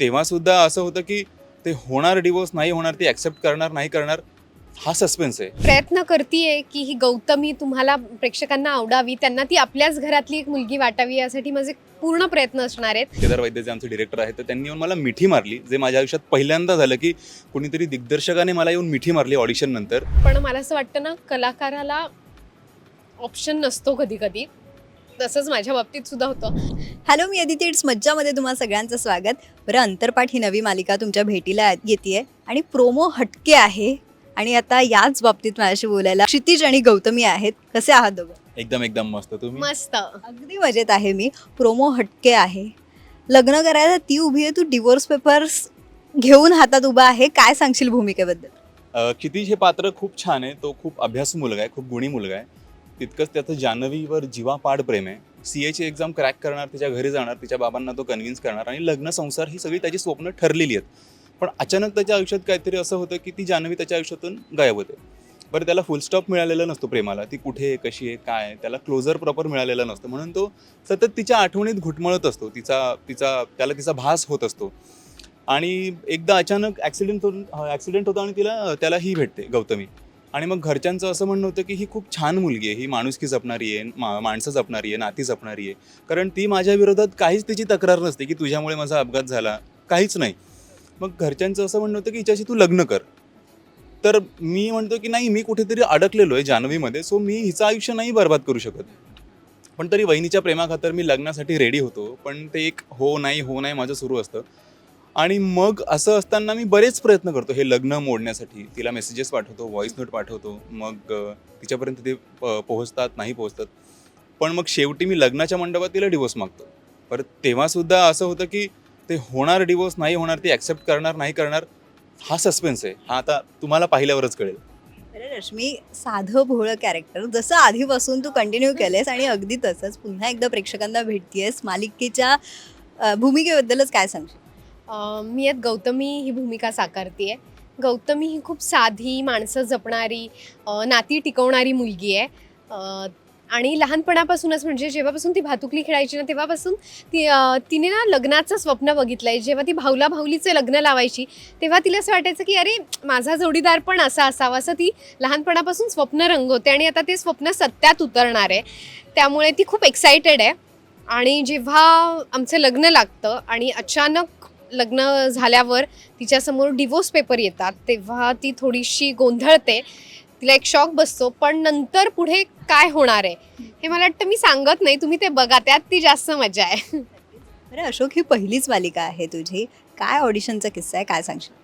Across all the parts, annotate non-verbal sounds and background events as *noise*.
तेव्हा सुद्धा असं होतं की ते होणार डिवोर्स नाही होणार ती ॲक्सेप्ट करणार नाही करणार हा सस्पेन्स आहे. प्रयत्न करतीये की ही गौतमी तुम्हाला प्रेक्षकांना आवडावी त्यांना ती आपल्याच घरातली एक मुलगी वाटावी यासाठी माझे पूर्ण प्रयत्न असणार आहेत. केदार वैद्य जे आमचे डिरेक्टर आहेत तर त्यांनी येऊन मला मिठी मारली जे माझ्या आयुष्यात पहिल्यांदा झालं की कुणीतरी दिग्दर्शकाने मला येऊन मिठी मारली ऑडिशन नंतर. पण मला असं वाटतं ना कलाकाराला ऑप्शन नसतो कधी कधी तसंच माझ्या बाबतीत सुद्धा होतं. हॅलो मी अदिती इट्स मज्जामध्ये तुम्हा सगळ्यांचं स्वागत. बरं अंतरपाठ ही नवी मालिका तुमच्या भेटीला येते आणि प्रोमो हटके आहे. आणि आता याच बाबतीत माझ्याशी बोलायला क्षितिज आणि गौतमी आहेत. कसे आहात दोघं? एकदम एकदम मस्त. तुम्ही? मस्त. अगदी मजेत आहे मी. प्रोमो हटके आहे. लग्न करायला ती उभी आहे. तू डिवोर्स पेपर्स घेऊन हातात उभा आहे. काय सांगशील भूमिकेबद्दल? अ, क्षितिज हे पात्र खूप छान आहे. तो खूप अभ्यासू मुलगा आहे. खूप गुणी मुलगा आहे. तितकंच त्याचं जान्हवीवर जीवापाड प्रेम आहे. सी एची एक्झाम क्रॅक करणार तिच्या घरी जाणार तिच्या बाबांना तो कन्व्हिन्स करणार आणि लग्न संसार ही सगळी त्याची स्वप्न ठरलेली आहेत. पण अचानक त्याच्या आयुष्यात काहीतरी असं होतं की ती जानवी त्याच्या आयुष्यातून गायब होते. बरं त्याला फुल स्टॉप मिळालेला नसतो प्रेमाला. ती कुठे आहे कशी आहे काय आहे त्याला क्लोजर प्रॉपर मिळालेला नसतो. म्हणून तो सतत तिच्या आठवणीत घुटमळत असतो. तिचा तिचा त्याला तिचा भास होत असतो. आणि एकदा अचानक ॲक्सिडेंट होऊन ॲक्सिडेंट होतो आणि तिला त्याला ही भेटते गौतमी. आणि मग घरच्यांचं असं म्हणणं होतं की ही खूप छान मुलगी आहे ही माणुसकी जपणारी आहे मा माणसं जपणारी आहे नाती जपणारी आहे. कारण ती माझ्या विरोधात काहीच तिची तक्रार नसते की तुझ्यामुळे माझा अपघात झाला. काहीच नाही. मग घरच्यांचं असं म्हणणं होतं की हिच्याशी तू लग्न कर. तर मी म्हणतो की नाही मी कुठेतरी अडकलेलो आहे जान्हवीमध्ये सो मी हिचं आयुष्य नाही बर्बाद करू शकत. पण तरी वहिनीच्या प्रेमाखातर मी लग्नासाठी रेडी होतो पण ते एक हो नाही हो नाही माझं सुरू असतं. आणि मग असं असताना मी बरेच प्रयत्न करतो. हे लग्न मोडण्यासाठी. तिला मेसेजेस पाठवतो व्हॉइस नोट पाठवतो. मग तिच्यापर्यंत ते पोहोचतात नाही पोहोचतात. पण मग शेवटी मी लग्नाच्या मंडपात तिला डिवोर्स मागतो. परत तेव्हासुद्धा असं होतं की ते होणार डिवोर्स नाही होणार ती ॲक्सेप्ट करणार नाही करणार हा सस्पेन्स आहे. हा आता तुम्हाला पाहिल्यावरच कळेल. अरे रश्मी साधं भोळं कॅरेक्टर जसं आधीपासून तू कंटिन्यू केलेस आणि अगदी तसंच पुन्हा एकदा प्रेक्षकांना भेटतेस मालिकेच्या भूमिकेबद्दलच काय सांगशील? मी यात गौतमी ही भूमिका साकारते आहे गौतमी ही खूप साधी माणसं जपणारी नाती टिकवणारी मुलगी आहे. आणि लहानपणापासूनच म्हणजे जेव्हापासून ती भातुकली खेळायची ना तेव्हापासून ती तिने ना लग्नाचं स्वप्न बघितलं आहे जेव्हा ती भाऊला भाऊलीचं लग्न लावायची तेव्हा तिला असं वाटायचं की अरे माझा जोडीदार पण असा असावा. असं ती लहानपणापासून स्वप्न रंगवते आणि आता ते स्वप्न सत्यात उतरणार आहे. त्यामुळे ती खूप एक्सायटेड आहे. आणि जेव्हा आमचं लग्न लागतं आणि अचानक लग्न झाल्यावर तिच्यासमोर डिवोर्स पेपर येतात तेव्हा ती थोडीशी गोंधळते. तिला एक शॉक बसतो पण नंतर पुढे काय होणार आहे? हे मला वाटतं मी सांगत नाही तुम्ही ते बघा त्यात ती जास्त मजा आहे. अरे अशोक ही पहिलीच मालिका आहे तुझी. काय ऑडिशनचा किस्सा आहे? काय सांगशील?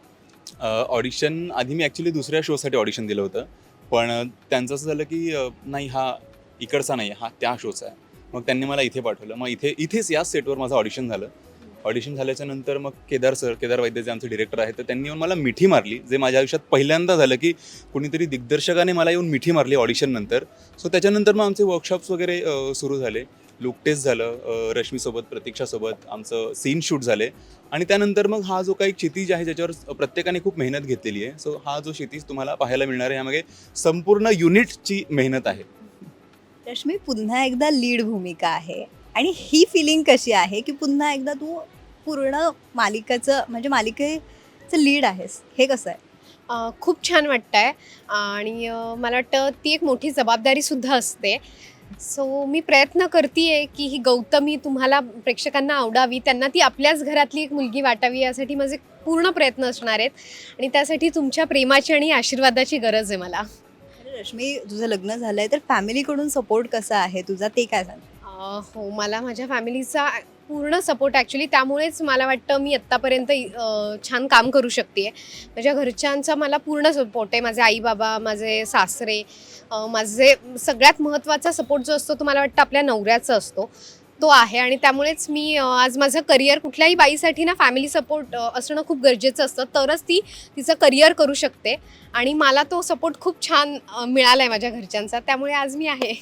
ऑडिशन आधी मी ॲक्च्युली दुसऱ्या शोसाठी ऑडिशन दिलं होतं. पण त्यांचं असं झालं की नाही हा इकडचा नाही हा त्या शोचा आहे. मग त्यांनी मला इथे पाठवलं. मग इथे इथेच याच सेटवर माझं ऑडिशन झालं. ऑडिशन झाल्याच्यानंतर मग केदार सर केदार वैद्य जे आमचे डिरेक्टर आहेत तर त्यांनी येऊन मला मिठी मारली जे माझ्या आयुष्यात पहिल्यांदा झालं की कुणीतरी दिग्दर्शकाने मला येऊन मिठी मारली ऑडिशन नंतर. सो त्याच्यानंतर मग आमचे वर्कशॉप्स वगैरे सुरू झाले. लुक टेस्ट झालं रश्मीसोबत प्रतीक्षासोबत आमचं सीन शूट झाले. आणि त्यानंतर मग हा जो काही क्षितिज आहे ज्याच्यावर प्रत्येकाने खूप मेहनत घेतलेली आहे. सो हा जो क्षितिज तुम्हाला पाहायला मिळणार आहे यामागे संपूर्ण युनिटची मेहनत आहे. रश्मी पुन्हा एकदा लीड भूमिका आहे. आणि ही फिलिंग कशी आहे की पुन्हा एकदा तू पूर्ण मालिकेचं म्हणजे मालिकेचं लीड आहेस. हे कसं आहे? खूप छान वाटतं आहे आणि मला वाटतं ती एक मोठी जबाबदारीसुद्धा असते. सो मी प्रयत्न करते की ही गौतमी तुम्हाला प्रेक्षकांना आवडावी. त्यांना ती आपल्याच घरातली एक मुलगी वाटावी यासाठी माझे पूर्ण प्रयत्न असणार आहेत. आणि त्यासाठी तुमच्या प्रेमाची आणि आशीर्वादाची गरज आहे मला. रश्मी तुझं लग्न झालंय तर फॅमिलीकडून सपोर्ट कसा आहे? तुझा ते काय सांग अं, हो मला माझ्या फॅमिलीचा पूर्ण सपोर्ट ॲक्च्युली त्यामुळेच मला वाटतं मी आत्तापर्यंत अं, छान काम करू शकते माझ्या घरच्यांचा मला पूर्ण सपोर्ट आहे. माझे आई बाबा माझे सासरे अं, माझे सगळ्यात महत्त्वाचा सपोर्ट जो असतो तो मला वाटतं आपल्या नवऱ्याचा असतो. तो आहे आणि त्यामुळेच मी अं, आज माझं करिअर कुठल्याही बाईसाठी ना फॅमिली सपोर्ट असणं खूप गरजेचं असतं. तरच ती तिचं करिअर करू शकते. आणि मला तो सपोर्ट खूप छान अं, मिळाला आहे माझ्या घरच्यांचा. त्यामुळे आज मी आहे.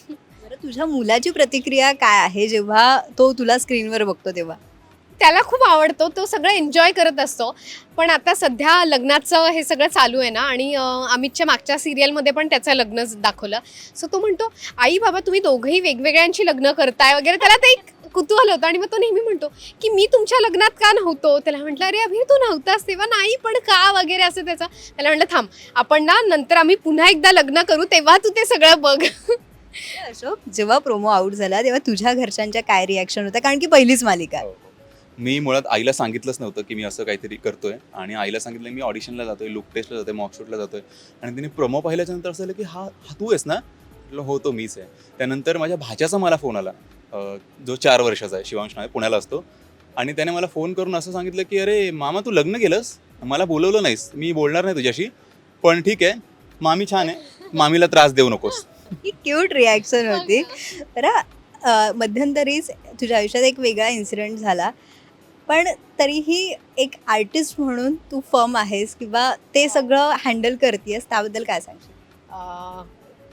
बरं तुझ्या मुलाची प्रतिक्रिया काय आहे जेव्हा तो तुला स्क्रीनवर बघतो तेव्हा? त्याला खूप आवडतो तो सगळं एन्जॉय करत असतो. पण आता सध्या लग्नाचं हे सगळं चालू आहे ना आणि अमितच्या मागच्या सिरियलमध्ये पण त्याचं लग्न दाखवलं. सो तो म्हणतो आई बाबा तुम्ही दोघंही वेगवेगळ्यांची लग्न करताय वगैरे. त्याला ते एक कुतूहल होतं आणि मग तो नेहमी म्हणतो की मी तुमच्या लग्नात का नव्हतो? त्याला म्हटलं अरे अभि तू नव्हतास तेव्हा. नाही पण का वगैरे असं त्याचं. त्याला म्हटलं थांब आपण ना नंतर आम्ही पुन्हा एकदा लग्न करू तेव्हा तू ते सगळं बघ. *laughs* अशोक जेव्हा प्रोमो आउट झाला तेव्हा तुझ्या घरच्यांच्या काय रिॲक्शन होत्या? कारण की पहिलीच मालिका. आहे. मी मुळात आईला सांगितलंच नव्हतं की मी असं काहीतरी करतोय. आणि आईला सांगितलं मी ऑडिशनला जातोय लुक टेस्टला जातोय मॉकशूटला जातोय. आणि तिने प्रोमो पाहिल्याच्या नंतर असं झालं की हा हा तू आहेस ना? म्हटलं हो तो मीच आहे. त्यानंतर माझ्या भाच्याचा मला फोन आला. अं, जो चार वर्षाचा आहे शिवांश नाव आहे, पुण्याला असतो. आणि त्याने मला फोन करून असं सांगितलं की अरे मामा तू लग्न केलंस? मला बोलवलं नाहीस. मी बोलणार नाही तुझ्याशी. पण ठीक आहे. मामी छान आहे. मामीला त्रास देऊ नकोस. ही क्यूट रिॲक्शन होती अ, मध्यंतरीच तुझ्या आयुष्यात एक वेगळा इन्सिडेंट झाला. पण तरीही एक आर्टिस्ट म्हणून तू फर्म आहेस किंवा ते सगळं हँडल करतेस त्याबद्दल काय सांगशील?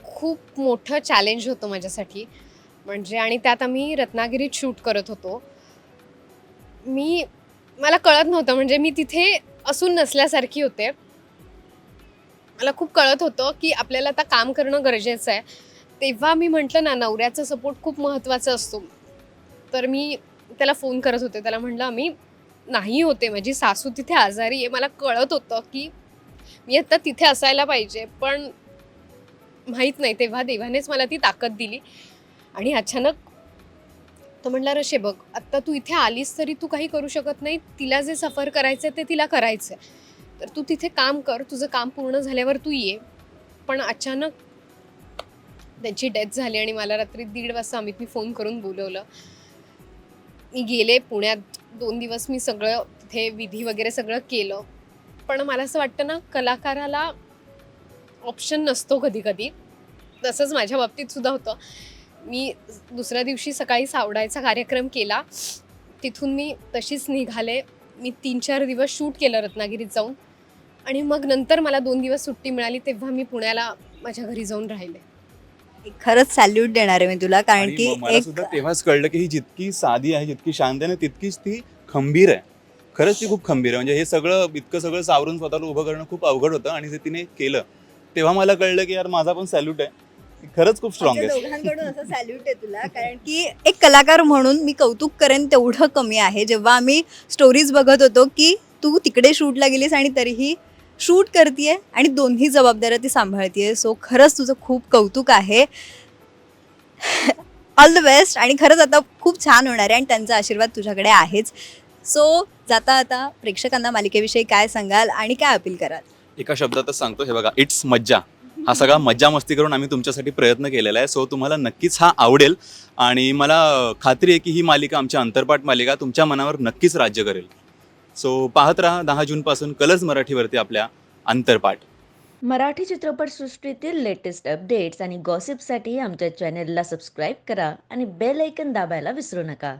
खूप मोठं चॅलेंज होतं माझ्यासाठी. म्हणजे आणि त्यात आम्ही रत्नागिरीत शूट करत होतो. मी मला कळत नव्हतं. म्हणजे मी तिथे असून नसल्यासारखी होते. मला खूप कळत होतं की आपल्याला आता काम करणं गरजेचं आहे. तेव्हा मी म्हटलं ना नवऱ्याचा सपोर्ट खूप महत्त्वाचा असतो. तर मी त्याला फोन करत होते. त्याला म्हटलं मी नाही होते. माझी सासू तिथे आजारी आहे. मला कळत होतं की मी आता तिथे असायला पाहिजे. पण माहीत नाही. तेव्हा देवानेच मला ती ताकद दिली. आणि अचानक तो म्हटला रशे बघ. आत्ता तू इथे आलीस तरी तू काही करू शकत नाही. तिला जे सफर करायचं आहे ते तिला करायचं आहे तर तू तिथे काम कर तुझं काम पूर्ण झाल्यावर तू ये. पण अचानक त्यांची डेथ झाली आणि मला रात्री दीड वाजता अमितनी फोन करून बोलवलं. मी गेले पुण्यात दोन दिवस मी सगळं तिथे विधी वगैरे सगळं केलं. पण मला असं वाटतं ना कलाकाराला ऑप्शन नसतो कधी कधी तसंच माझ्या बाबतीत सुद्धा होतं. मी दुसऱ्या दिवशी सकाळी सावडायचा कार्यक्रम केला. तिथून मी तशीच निघाले. मी तीन चार दिवस शूट केलं रत्नागिरीत जाऊन. आणि मग नंतर मला दोन दिवस सुट्टी मिळाली तेव्हा मी पुण्याला माझ्या घरी जाऊन राहिले. एक खरंच सॅल्यूट देणार आहे मी तुला कारण आणि की मग मला एक सुद्धा तेव्हाच कळलं की ही जितकी साधी आहे जितकी शांत आहे ना तितकीच ती खंबीर आहे. खरंच ती खूप खंबीर आहे. म्हणजे हे सगळं इतकं सगळं सावरून स्वतःला उभं करणं खूप अवघड होतं आणि ते तिने केलं तेव्हा मला कळलं की यार माझा पण सॅल्यूट आहे. खरंच खूप स्ट्रॉंग आमच्या आहे. दोघांकडून असं सॅल्यूट आहे तुला कारण की एक कलाकार म्हणून मी कौतुक करेन तेवढं कमी आहे. जेव्हा आम्ही स्टोरीज बघत होतो की तू तिकडे शूटला गेलीस आणि तरीही शूट करतीये आणि दोन्ही जबाबदाऱ्या ती सांभाळतीये. सो खरंच तुझं खूप कौतुक आहे. ऑल द बेस्ट आणि खरंच आता खूप छान होणार आहे आणि त्यांचा आशीर्वाद तुझ्याकडे आहेच. सो जाता आता प्रेक्षकांना मालिकेविषयी काय सांगाल आणि काय अपील कराल? एका शब्दातच सांगतो हे बघा इट्स मज्जा. हा सगळा मज्जा मस्ती करून आम्ही तुमच्यासाठी प्रयत्न केलेला आहे. सो तुम्हाला नक्कीच हा आवडेल. आणि मला खात्री आहे की ही मालिका आमच्या अंतरपाठ मालिका तुमच्या मनावर नक्कीच राज्य करेल. सो पाहत राहा दहा जूनपासून कलर्स मराठीवरती आपल्या अंतरपाठ. मराठी चित्रपटसृष्टीतील लेटेस्ट अपडेट्स आणि गॉसिपसाठी आमच्या चॅनेलला सबस्क्राईब करा आणि बेल ऐकन दाबायला विसरू नका.